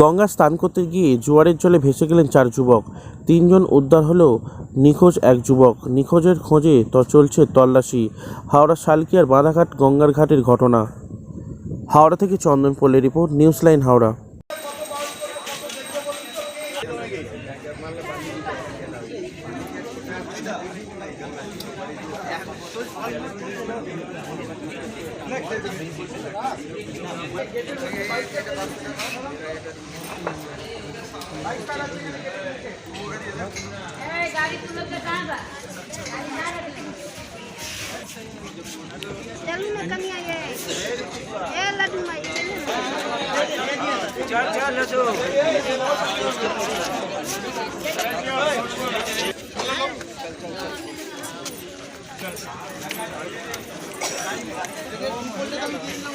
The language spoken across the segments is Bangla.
গঙ্গা স্নান করতে গিয়ে জোয়ারের জলে ভেসে গেলেন চার যুবক। তিনজন উদ্ধার হলেও নিখোঁজ এক যুবক। নিখোঁজের খোঁজে ত চলছে তল্লাশি। হাওড়া শালকিয়ার বাঁধাঘাট গঙ্গার ঘাটের ঘটনা। হাওড়া থেকে চন্দন পল্লী রিপোর্ট, নিউজ লাইন হাওড়া। गाड़ी तुम लोग का कहाँ बा? गाड़ी ना रखले। चलू कमी आई है ए लड्डू माई चलू করলে আমি দিয়ে দিলাম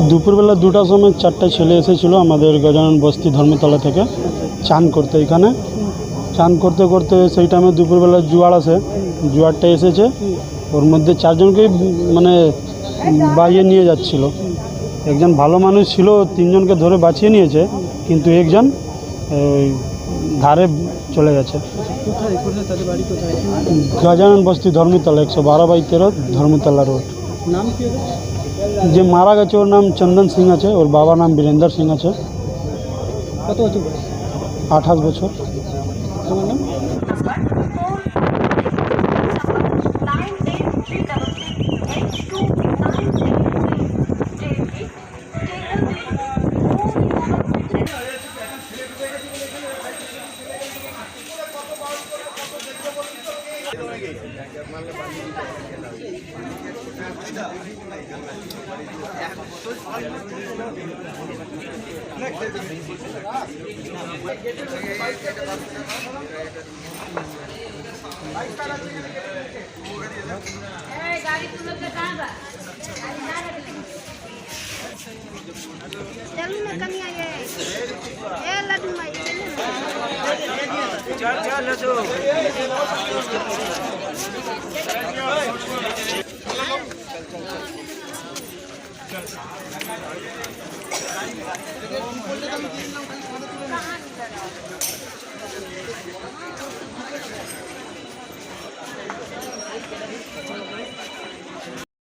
দুপুরবেলা দুটার সময় চারটা ছেলে এসেছিল আমাদের গজানন বস্তি ধর্মতলা থেকে। চান করতে এখানে। চান করতে করতে সেই টাইমে দুপুরবেলা জোয়ার আসে। জোয়ারটা এসেছে। ওর মধ্যে চারজনকেই মানে বাইয়ে নিয়ে যাচ্ছিল। একজন ভালো মানুষ ছিল, তিনজনকে ধরে বাঁচিয়ে নিয়েছে, কিন্তু একজন ওই ধারে চলে গেছে। গজানন বস্তি ধর্মতলা, একশো বারো বাই তেরো ধর্মতলা রোড। যে মারা গেছে ওর নাম চন্দন সিং আছে ওর বাবার নাম বীরেন্দর সিং আছে। কত বছর আঠাশ বছর। তোমার নাম? गाड़ी तुम लोग का कहाँ बा? गाड़ी ना रखले। चलू ना कमी आई है ए लड्डू माई चलू ना। Thank you.